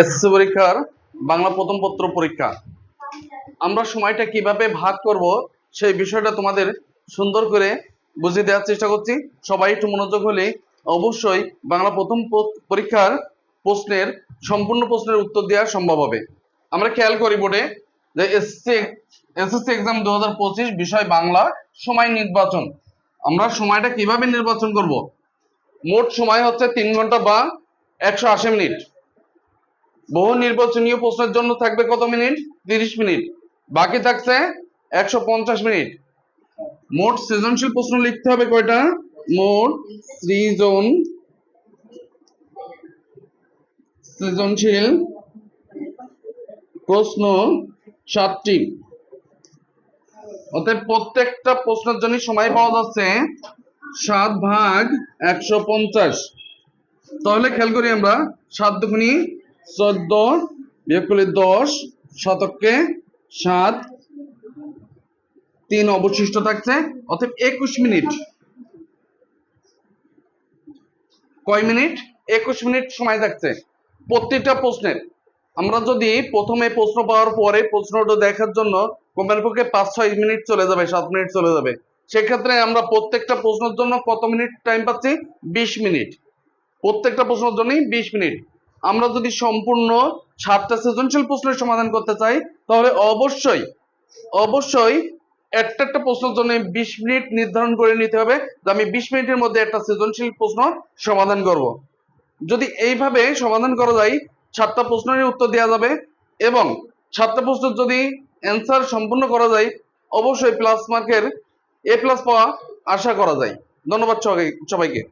SSC পরীক্ষার বাংলা প্রথম পত্র পরীক্ষা। আমরা সময়টা কীভাবে ভাগ করব সেই বিষয়টা তোমাদের সুন্দর করে বুঝিয়ে দেওয়ার চেষ্টা করছি। সবাই একটু মনোযোগ হলে অবশ্যই বাংলা প্রথম পরীক্ষার প্রশ্নের, সম্পূর্ণ প্রশ্নের উত্তর দেওয়া সম্ভব হবে। আমরা খেয়াল করি বোর্ডে যে এসএসসি এসএসসি এক্সাম দু হাজার পঁচিশ বিষয় বাংলা, সময় নির্বাচন। আমরা সময়টা কীভাবে নির্বাচন করব? মোট সময় হচ্ছে তিন ঘণ্টা বা একশো আশি মিনিট। বহু নির্বাচনীয় প্রশ্নের জন্য থাকবে কত মিনিট? তিরিশ মিনিট। বাকি থাকছে একশো পঞ্চাশ মিনিট। মোট সৃজনশীল প্রশ্ন লিখতে হবে কয়টা? মোট সৃজন সৃজনশীল প্রশ্ন সাতটি। অতএব প্রত্যেকটা প্রশ্নের জন্য সময় পাওয়া যাচ্ছে সাত ভাগ একশো পঞ্চাশ। তাহলে খেয়াল করি আমরা, সাত দুগুনি চোদ্দ, বিয়োগ করলে দশ শতককে সাত, তিন অবশিষ্ট থাকছে অর্থাৎ একুশ মিনিট। কয় মিনিট? একুশ মিনিট সময় থাকছে। প্রত্যেকটা প্রশ্নের। আমরা যদি প্রথমে প্রশ্ন পাওয়ার পরে প্রশ্নটা দেখার জন্য কমের পক্ষে পাঁচ, ছয় মিনিট চলে যাবে, সাত মিনিট চলে যাবে। সেক্ষেত্রে আমরা প্রত্যেকটা প্রশ্নের জন্য কত মিনিট টাইম পাচ্ছি? বিশ মিনিট। প্রত্যেকটা প্রশ্নের জন্যই বিশ মিনিট। আমরা যদি সম্পূর্ণ সাতটা সৃজনশীল প্রশ্নের সমাধান করতে চাই, তাহলে অবশ্যই অবশ্যই একটা একটা প্রশ্নের জন্য বিশ মিনিট নির্ধারণ করে নিতে হবে যে আমি বিশ মিনিটের মধ্যে একটা সৃজনশীল প্রশ্ন সমাধান করব। যদি এইভাবে সমাধান করা যায়, সাতটা প্রশ্নের উত্তর দেওয়া যাবে এবং সাতটা প্রশ্নের যদি অ্যান্সার সম্পূর্ণ করা যায়, অবশ্যই প্লাস মার্কের এ প্লাস পাওয়া আশা করা যায়। ধন্যবাদ সবাই- সবাইকে।